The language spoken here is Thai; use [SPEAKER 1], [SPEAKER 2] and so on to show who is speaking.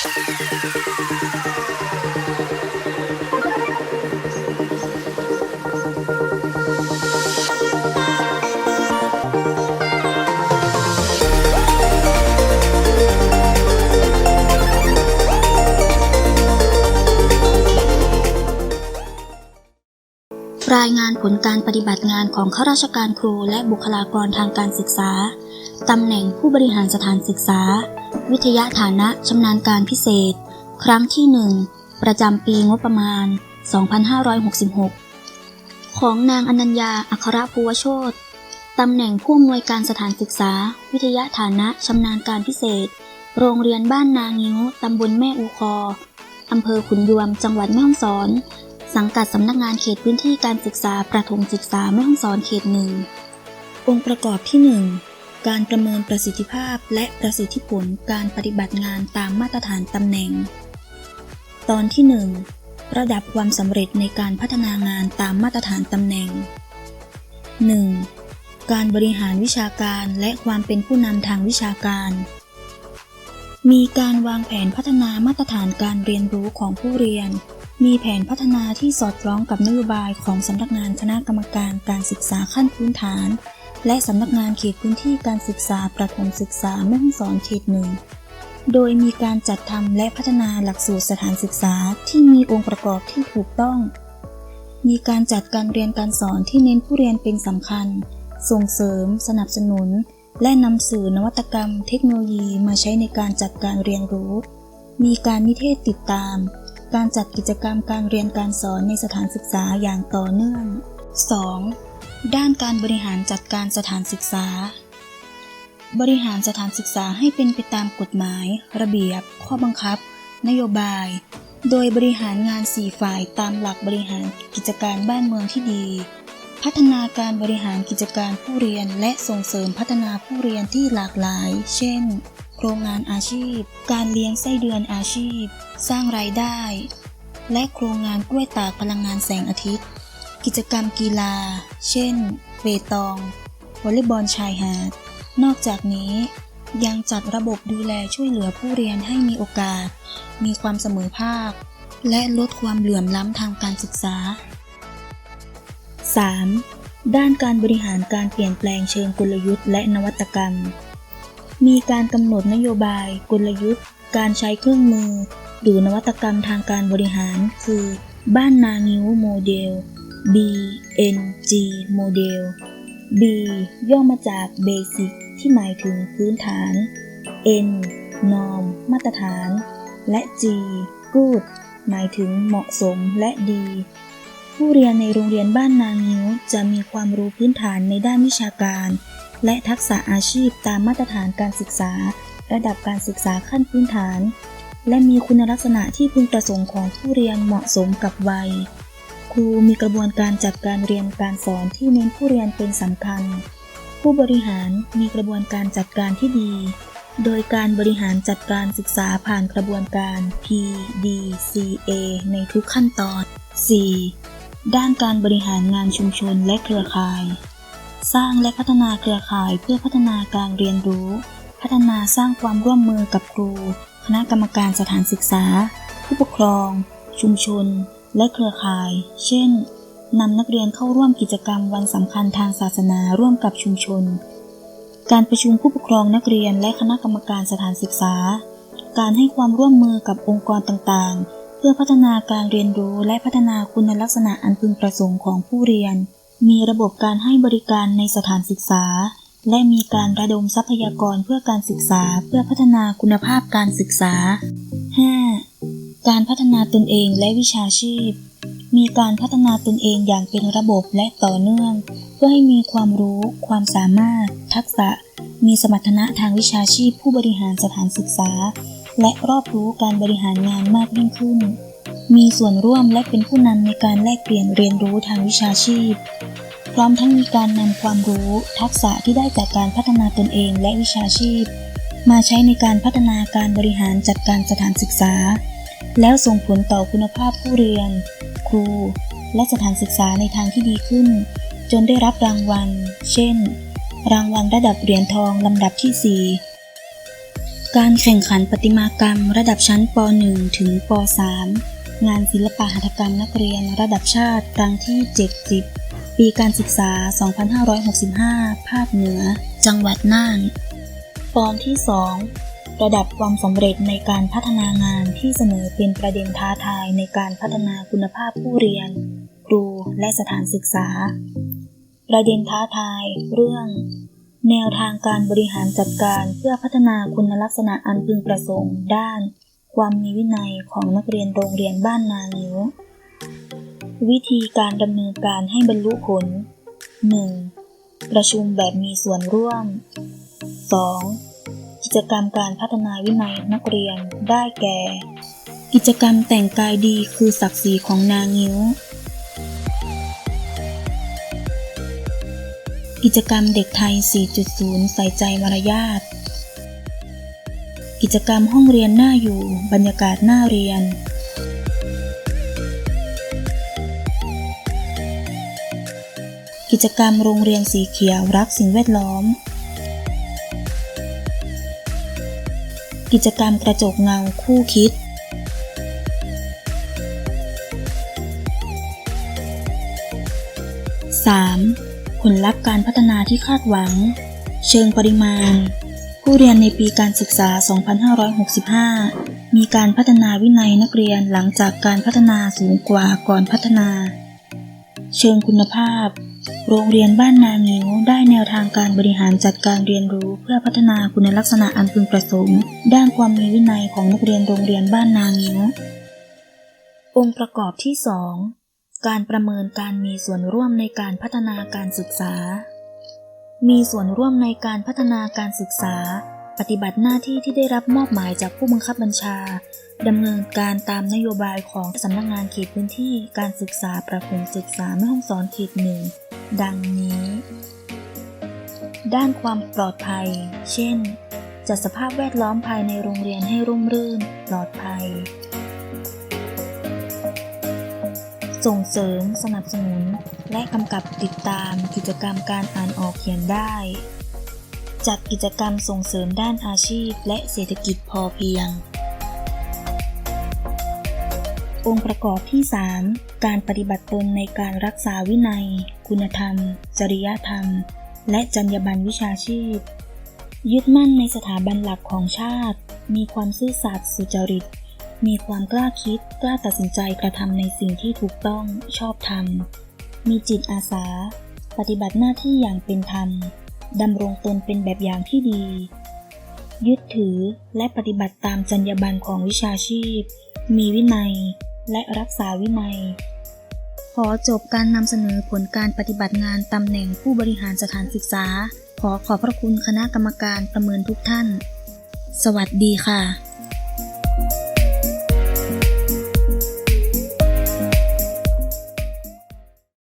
[SPEAKER 1] รายงานผลการปฏิบัติงานของข้าราชการครูและบุคลากรทางการศึกษา ตำแหน่งผู้บริหารสถานศึกษา วิทยาฐานะชำนาญการพิเศษ ครั้งที่1ประจำปีงบประมาณ 2566 ของนางอนัญญาอัครภูวโชตตำแหน่งผู้อำนวยการสถานศึกษา วิทยาฐานะชำนาญการพิเศษ โรงเรียนบ้านนางิ้วตำบลแม่อูคออำเภอขุนยวม จังหวัดแม่ฮ่องสอน สังกัดสำนักงานเขตพื้นที่การศึกษาประถมศึกษาแม่ฮ่องสอนเขตหนึ่งองค์ประกอบที่ 1 การประเมินประสิทธิภาพและประสิทธิผลการปฏิบัติงานตามมาตรฐานตำแหน่ง ตอนที่ 1 ระดับความสำเร็จในการพัฒนางานตามมาตรฐานตำแหน่ง 1. การบริหารวิชาการและความเป็นผู้นำทางวิชาการ มีการวางแผนพัฒนามาตรฐานการเรียนรู้ของผู้เรียน มีแผนพัฒนาที่สอดคล้องกับนโยบายของสำนักงานคณะกรรมการการศึกษาขั้นพื้นฐาน และสำนักงานเขตพื้นที่การศึกษาประถมศึกษาแม่ฮ่องสอนเขตหนึ่ง โดยมีการจัดทำและพัฒนาหลักสูตรสถานศึกษาที่มีองค์ประกอบที่ถูกต้อง มีการจัดการเรียนการสอนที่เน้นผู้เรียนเป็นสำคัญ ส่งเสริม สนับสนุน และนำสื่อนวัตกรรม เทคโนโลยีมาใช้ในการจัดการเรียนรู้ มีการนิเทศติดตาม การจัดกิจกรรมการเรียนการสอนในสถานศึกษาอย่างต่อเนื่อง 2. ด้านการบริหารจัดการสถานศึกษา บริหารสถานศึกษาให้เป็นไปตามกฎหมาย ระเบียบ ข้อบังคับ นโยบาย โดยบริหารงาน4ฝ่ายตามหลักบริหารกิจการบ้านเมืองที่ดี พัฒนาการบริหารกิจการผู้เรียน และส่งเสริมพัฒนาผู้เรียนที่หลากหลาย เช่น โครงงานอาชีพ การเลี้ยงไส้เดือนอาชีพ สร้างรายได้ และโครงงานกล้วยตากพลังงานแสงอาทิตย์ กิจกรรมกีฬา เช่น เปตอง วอลเลย์บอลชายหาด นอกจากนี้ยังจัดระบบดูแลช่วยเหลือผู้เรียนให้มีโอกาส มีความเสมอภาค และลดความเหลื่อมล้ำทางการศึกษา 3. ด้านการบริหารการเปลี่ยนแปลงเชิงกลยุทธ์และนวัตกรรม มีการกำหนดนโยบาย กลยุทธ์ การใช้เครื่องมือ หรือนวัตกรรมทางการบริหาร คือ บ้านนางิ้วโมเดล BNG โมเดล B ย่อมาจาก Basic ที่หมายถึงพื้นฐาน N Norm มาตรฐาน และ G Good หมายถึงเหมาะสมและดี ผู้เรียนในโรงเรียนบ้านนางิ้วจะมีความรู้พื้นฐานในด้านวิชาการ และทักษะอาชีพตามมาตรฐานการศึกษา ระดับการศึกษาขั้นพื้นฐาน และมีคุณลักษณะที่พึงประสงค์ของผู้เรียนเหมาะสมกับวัย ครูมีกระบวนการจัดการเรียนการสอนที่เน้นผู้เรียนเป็นสำคัญ ผู้บริหารมีกระบวนการจัดการที่ดี โดยการบริหารจัดการศึกษาผ่านกระบวนการ PDCA ในทุกขั้นตอน 4. ด้านการบริหารงานชุมชนและเครือข่าย สร้างและพัฒนาเครือข่ายเพื่อพัฒนาการเรียนรู้ พัฒนาสร้างความร่วมมือกับครู คณะกรรมการสถานศึกษา ผู้ปกครอง ชุมชน และเครือข่าย เช่นนำนักเรียนเข้าร่วมกิจกรรมวันสำคัญทางศาสนาร่วมกับชุมชน การประชุมผู้ปกครองนักเรียนและคณะกรรมการสถานศึกษา การให้ความร่วมมือกับองค์กรต่างๆ เพื่อพัฒนาการเรียนรู้และพัฒนาคุณลักษณะอันพึงประสงค์ของผู้เรียน มีระบบการให้บริการในสถานศึกษา และมีการระดมทรัพยากรเพื่อการศึกษาเพื่อพัฒนาคุณภาพการศึกษา 5. การพัฒนาตนเองและวิชาชีพ มีการพัฒนาตนเองอย่างเป็นระบบและต่อเนื่อง เพื่อให้มีความรู้ ความสามารถ ทักษะ มีสมรรถนะทางวิชาชีพผู้บริหารสถานศึกษา และรอบรู้การบริหารงานมากยิ่งขึ้น มีส่วนร่วมและเป็นผู้นำในการแลกเปลี่ยนเรียนรู้ทางวิชาชีพ พร้อมทั้งมีการนำความรู้ ทักษะที่ได้จากการพัฒนาตนเองและวิชาชีพ มาใช้ในการพัฒนาการบริหารจัดการสถานศึกษา แล้วส่งผลต่อคุณภาพผู้เรียน ครู และสถานศึกษาในทางที่ดีขึ้น จนได้รับรางวัล เช่น รางวัลระดับเหรียญทองลำดับที่ 4 การแข่งขันประติมากรรมระดับชั้นป .1 ถึงป .3 งานศิลปะหัตถกรรมนักเรียนระดับชาติครั้งที่ 70 ปีการศึกษา 2565 ภาคเหนือ จังหวัดน่านตอนที่ 2 ระดับความสำเร็จในการพัฒนางานที่เสนอเป็นประเด็นท้าทายในการพัฒนาคุณภาพผู้เรียน ครูและสถานศึกษา ประเด็นท้าทาย เรื่อง แนวทางการบริหารจัดการเพื่อพัฒนาคุณลักษณะอันพึงประสงค์ด้าน ความมีวินัยของนักเรียนโรงเรียนบ้านนางิ้ว วิธีการดำเนินการให้บรรลุผล 1. ประชุมแบบมีส่วนร่วม 2. กิจกรรมการพัฒนาวินัยนักเรียนได้แก่ กิจกรรมแต่งกายดีคือศักดิ์ศรีของนางิ้ว กิจกรรมเด็กไทย 4.0 ใส่ใจมารยาท กิจกรรมห้องเรียนน่าอยู่ บรรยากาศน่าเรียนกิจกรรมโรงเรียนสีเขียวรักสิ่งแวดล้อม กิจกรรมกระจกเงาคู่คิด 3. ผลลัพธ์การพัฒนาที่คาดหวัง เชิงปริมาณ ผู้เรียนในปีการศึกษา 2565 มีการพัฒนาวินัยนักเรียนหลังจากการพัฒนาสูงกว่าก่อนพัฒนา เชิงคุณภาพ โรงเรียนบ้านนางิ้วได้แนวทางการบริหารจัดการเรียนรู้ เพื่อพัฒนาคุณลักษณะอันพึงประสงค์ ด้านความมีวินัยของนักเรียนโรงเรียนบ้านนางิ้ว องค์ประกอบที่ 2 การประเมินการมีส่วนร่วมในการพัฒนาการศึกษา มีส่วนร่วมในการพัฒนาการศึกษา ปฏิบัติหน้าที่ที่ได้รับมอบหมายจากผู้บังคับบัญชาดำเนินการตามนโยบายของสำนักงานเขตพื้นที่การศึกษาประถมศึกษาแม่ฮ่องสอนเขตหนึ่ง ดังนี้ ด้านความปลอดภัย เช่น จัดสภาพแวดล้อมภายในโรงเรียนให้ร่มรื่น ปลอดภัย ส่งเสริมสนับสนุน และกำกับติดตามกิจกรรมการอ่านออกเขียนได้ จัดกิจกรรมส่งเสริมด้านอาชีพและเศรษฐกิจพอเพียง องค์ประกอบที่ 3 การปฏิบัติตนในการรักษาวินัย คุณธรรม จริยธรรม และจรรยาบรรณวิชาชีพ ยึดมั่นในสถาบันหลักของชาติ มีความซื่อสัตย์สุจริต มีความกล้าคิด กล้าตัดสินใจกระทำในสิ่งที่ถูกต้องชอบธรรม มีจิตอาสา ปฏิบัติหน้าที่อย่างเป็นธรรมดำรงตนเป็นแบบอย่างที่ดี ยึดถือและปฏิบัติตามจรรยาบรรณของวิชาชีพ มีวินัย และรักษาวินัย ขอจบการนำเสนอผลการปฏิบัติงานตำแหน่งผู้บริหารสถานศึกษา ขอขอบพระคุณคณะกรรมการประเมินทุกท่าน สวัสดีค่ะ